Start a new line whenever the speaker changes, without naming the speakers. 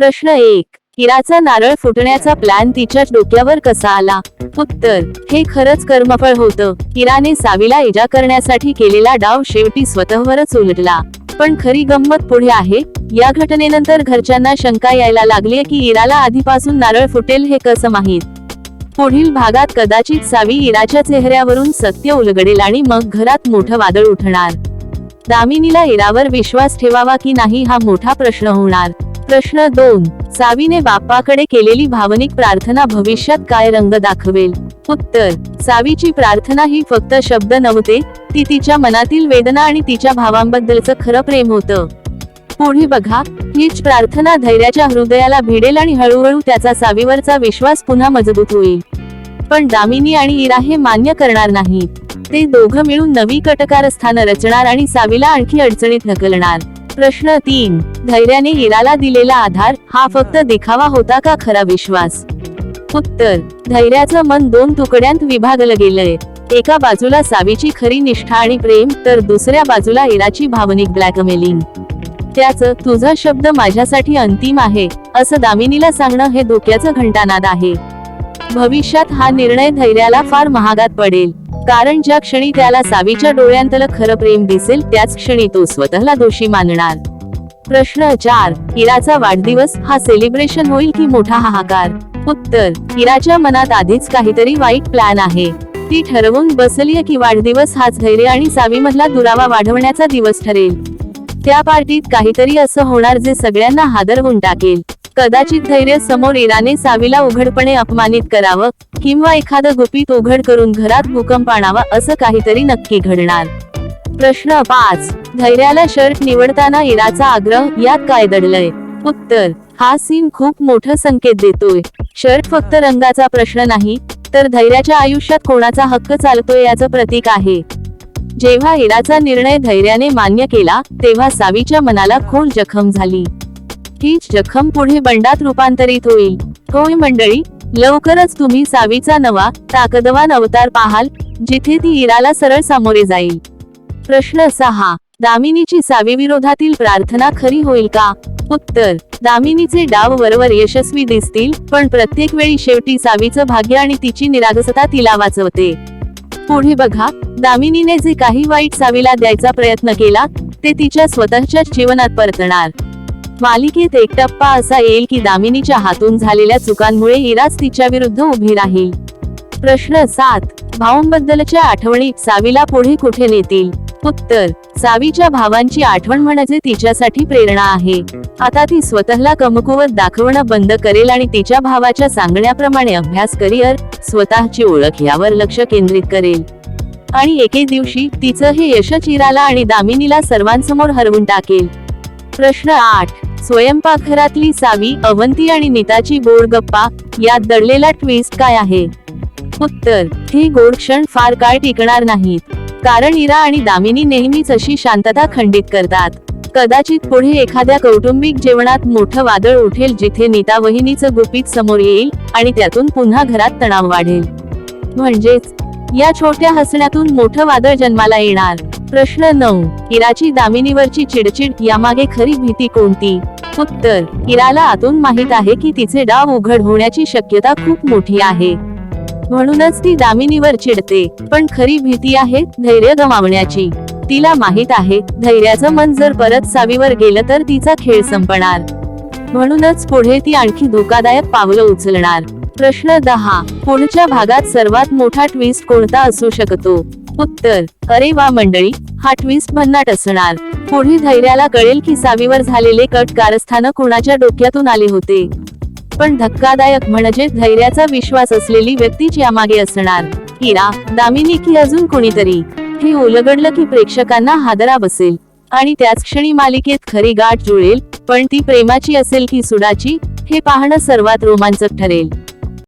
प्रश्न एक. हिराचा नारळ फुटण्याचा प्लॅन तिच्या डोक्यावर कसा आला? उत्तर. हे खरंच कर्मफळ होतं. हिराने सावीला इजा करण्यासाठी केलेला डाव शेवटी स्वतःवरच उलटला. पण खरी गंमत पुढे आहे. या घटनेनंतर घरच्यांना शंका यायला लागली की इराला आधीपासून नारळ फुटेल हे कसं माहीत? पुढील भागात कदाचित सावी इराच्या चेहऱ्यावरून सत्य उलगडेल आणि मग घरात मोठं वादळ उठणार. दामिनीला इरावर विश्वास ठेवावा की नाही हा मोठा प्रश्न होणार. प्रश्न दोन. सावीने बाप्पाकडे केलेली भावनिक प्रार्थना भविष्यात काय रंग दाखवेल? उत्तर. सावीची प्रार्थना ही फक्त शब्द नव्हते ती तिच्या मनातील वेदना आणि तिच्या भावांबद्दलचं खरं प्रेम होतं. पुढे बघा हीच प्रार्थना धैर्याच्या हृदयाला भिडेल आणि हळूहळू त्याचा सावीवरचा विश्वास पुन्हा मजबूत होईल. पण दामिनी आणि इरा हे मान्य करणार नाहीत. ते दोघं मिळून नवी कटकारस्थान रचणार आणि सावीला आणखी अडचणीत ढकलणार. प्रश्न तीन. धैर्याने हिराला दिलेला आधार हा फक्त देखावा होता का खरा विश्वास? उत्तर. धैर्याचं मन दोन तुकड्यांत विभागलं गेलंय. एका बाजूला सावीची खरी निष्ठा आणि प्रेम तर दुसऱ्या बाजूला इराची भावनिक ब्लॅकमेलिंग त्याच तुझा शब्द माझ्यासाठी अंतिम आहे असं दामिनीला सांगणं हे धोक्याचं घंटानाद आहे. भविष्यात हा निर्णय धैर्याला फार महागात पडेल. कारण ज्या क्षणी त्याला सावीच्या डोळ्यांतलं खरं प्रेम दिसेल त्याच क्षणी तो स्वतःला दोषी मानणार. प्रश्न चार हिराचा वाढदिवस हा सेलिब्रेशन होईल की मोठा हाहाकार? उत्तर हिराच्या मनात आधीच काहीतरी वाईट प्लॅन आहे. ती ठरवून बसलीय की वाढदिवस हाच धैर्य आणि सावीमधला दुरावा वाढवण्याचा दिवस ठरेल. त्या पार्टीत काहीतरी असं होणार जे सगळ्यांना हादरवून टाकेल. कदाचित धैर्य समोर येणाने सावीला उघडपणे अपमानित करावं किंवा एखादं गुपित उघड करून घरात भूकंप आणावा असं काहीतरी नक्की घडणार. प्रश्न पाच. धैर्याला शर्ट निवडताना इराचा आग्रह यात काय दडलंय? उत्तर. हा सीन खूप मोठं संकेत देतोय. शर्ट फक्त रंगाचा प्रश्न नाही तर धैर्याच्या आयुष्यात कोणाचा हक्क चालतोय याचं प्रतीक आहे. जेव्हा इराचा निर्णय धैर्याने मान्य केला तेव्हा सावीच्या मनाला खोल जखम झाली. हीच जखम पुढे बंडात रूपांतरित होईल. होय मंडळी लवकरच तुम्ही सावीचा नवा ताकदवान अवतार पाहाल जिथे ती इराला सरळ सामोरे जाईल. प्रश्न सहा दामिनीची सावी विरोधातील प्रार्थना खरी होईल का? उत्तर दामिनीचे डाव वरवर यशस्वी दिसतील पण प्रत्येक वेळी शेवटी सावीचं भाग्य आणि तिची निरागसता तिला वाचवते. पुढे बघा दामिनीने जे काही वाईट सावीला द्यायचा प्रयत्न केला ते तिच्या स्वतःच्याच जीवनात परतणार. मालिकेत एक टप्पा असा येईल की दामिनीच्या हातून झालेल्या चुकांमुळे इराज तिच्या विरुद्ध उभी राहील. प्रश्न सात. भाऊंबद्दलच्या आठवणी सावीला पुढे कुठे नेतील? उत्तर. सावीच्या भावांची आठवण म्हणजे तिच्यासाठी प्रेरणा आहे. आता ती स्वतःला कमकुवत दाखवणं बंद करेल आणि तिच्या भावाच्या सांगण्याप्रमाणे अभ्यास करिअर स्वतःची ओळख यावर लक्ष केंद्रित करेल. आणि एके दिवशी तिचं हे यश चिराला आणि दामिनीला सर्वांसमोर हरवून टाकेल. प्रश्न आठ. स्वयंपाकघरातली सावी अवंती आणि नीताची गोड गप्पा यात दडलेला ट्विस्ट काय आहे? उत्तर हे गोड क्षण फार काळ टिकणार नाहीत. कारण इरा आणि दामिनी नेहमीच अशी शांतता खंडित करतात. कदाचित पुढे एखाद्या कौटुंबिक जेवणात मोठं वादळ उठेल जिथे नीता वहिनीचं गुपित समोर येईल आणि त्यातून पुन्हा घरात तणाव वाढेल. म्हणजेच या छोट्या हसण्यातून मोठं वादळ जन्माला येणार. प्रश्न नऊ. इराची दामिनीवरची चिडचिड यामागे खरी भीती कोणती? उत्तर. इराला आतून माहीत आहे की तिचे डाव उघड होण्याची शक्यता खूप मोठी आहे. म्हणूनच ती दामिनीवर चिडते पण खरी भीती आहे धैर्य गमावण्याची. तिला माहीत आहे धैर्याचं मन जर परत सावीवर गेलं तर तिचा खेळ संपणार. म्हणूनच पुढे ती आणखी धोकादायक पावलं उचलणार. प्रश्न दहा. पुढच्या भागात सर्वात मोठा ट्विस्ट कोणता असू शकतो? उत्तर अरे वा मंडळी हा ट्विस्ट भन्नाट असणार. पुढे धैर्याला कळेल की सावीवर झालेले कट कारस्थान कुणाच्या डोक्यातून आले होते. पण धक्कादायक म्हणजे धैर्याचा विश्वास असलेली व्यक्तीच यामागे असणार. इरा दामिनी की अजून कोणीतरी. हे उलगडलं की प्रेक्षकांना हादरा बसेल. आणि त्याच क्षणी मालिकेत खरी गाठ जुळेल पण ती प्रेमाची असेल की सुडाची हे पाहणं सर्वात रोमांचक ठरेल.